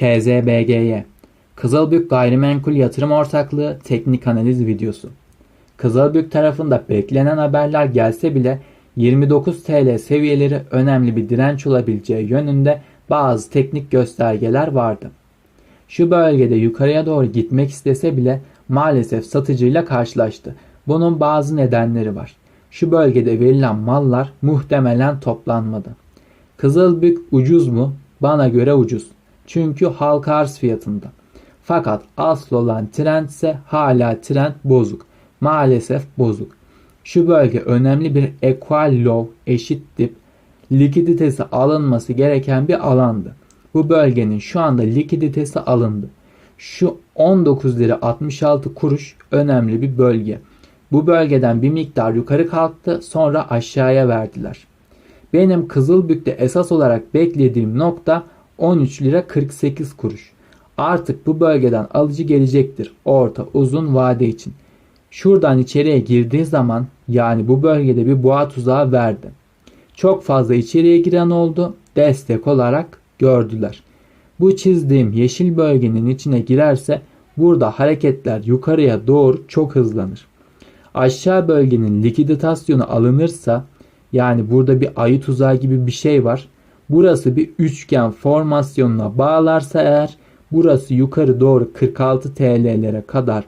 KZBG'ye Kızılbük Gayrimenkul Yatırım Ortaklığı Teknik Analiz Videosu Kızılbük tarafında beklenen haberler gelse bile 29 TL seviyeleri önemli bir direnç olabileceği yönünde bazı teknik göstergeler vardı. Şu bölgede yukarıya doğru gitmek istese bile maalesef satıcıyla karşılaştı. Bunun bazı nedenleri var. Şu bölgede verilen mallar muhtemelen toplanmadı. Kızılbük ucuz mu? Bana göre ucuz. Çünkü halka arz fiyatında. Fakat asıl olan trend ise hala trend bozuk. Maalesef bozuk. Şu bölge önemli bir equal low eşit dip likiditesi alınması gereken bir alandı. Bu bölgenin şu anda likiditesi alındı. Şu 19 lira 66 kuruş önemli bir bölge. Bu bölgeden bir miktar yukarı kalktı sonra aşağıya verdiler. Benim Kızılbük'te esas olarak beklediğim nokta 13 lira 48 kuruş. Artık bu bölgeden alıcı gelecektir orta uzun vade için. Şuradan içeriye girdiği zaman yani bu bölgede bir boğa tuzağı verdi. Çok fazla içeriye giren oldu destek olarak gördüler. Bu çizdiğim yeşil bölgenin içine girerse burada hareketler yukarıya doğru çok hızlanır. Aşağı bölgenin likiditasyonu alınırsa yani burada bir ayı tuzağı gibi bir şey var. Burası bir üçgen formasyonuna bağlarsa eğer burası yukarı doğru 46 TL'lere kadar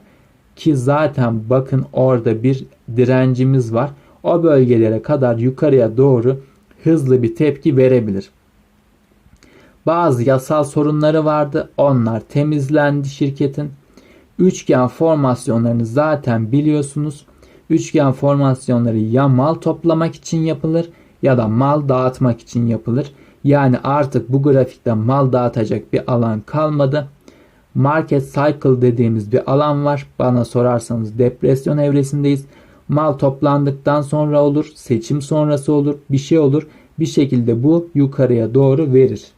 ki zaten bakın orada bir direncimiz var. O bölgelere kadar yukarıya doğru hızlı bir tepki verebilir. Bazı yasal sorunları vardı. Onlar temizlendi şirketin. Üçgen formasyonlarını zaten biliyorsunuz. Üçgen formasyonları ya mal toplamak için yapılır ya da mal dağıtmak için yapılır. Yani artık bu grafikte mal dağıtacak bir alan kalmadı. Market cycle dediğimiz bir alan var. Bana sorarsanız depresyon evresindeyiz. Mal toplandıktan sonra olur, seçim sonrası olur, bir şey olur. Bir şekilde bu yukarıya doğru verir.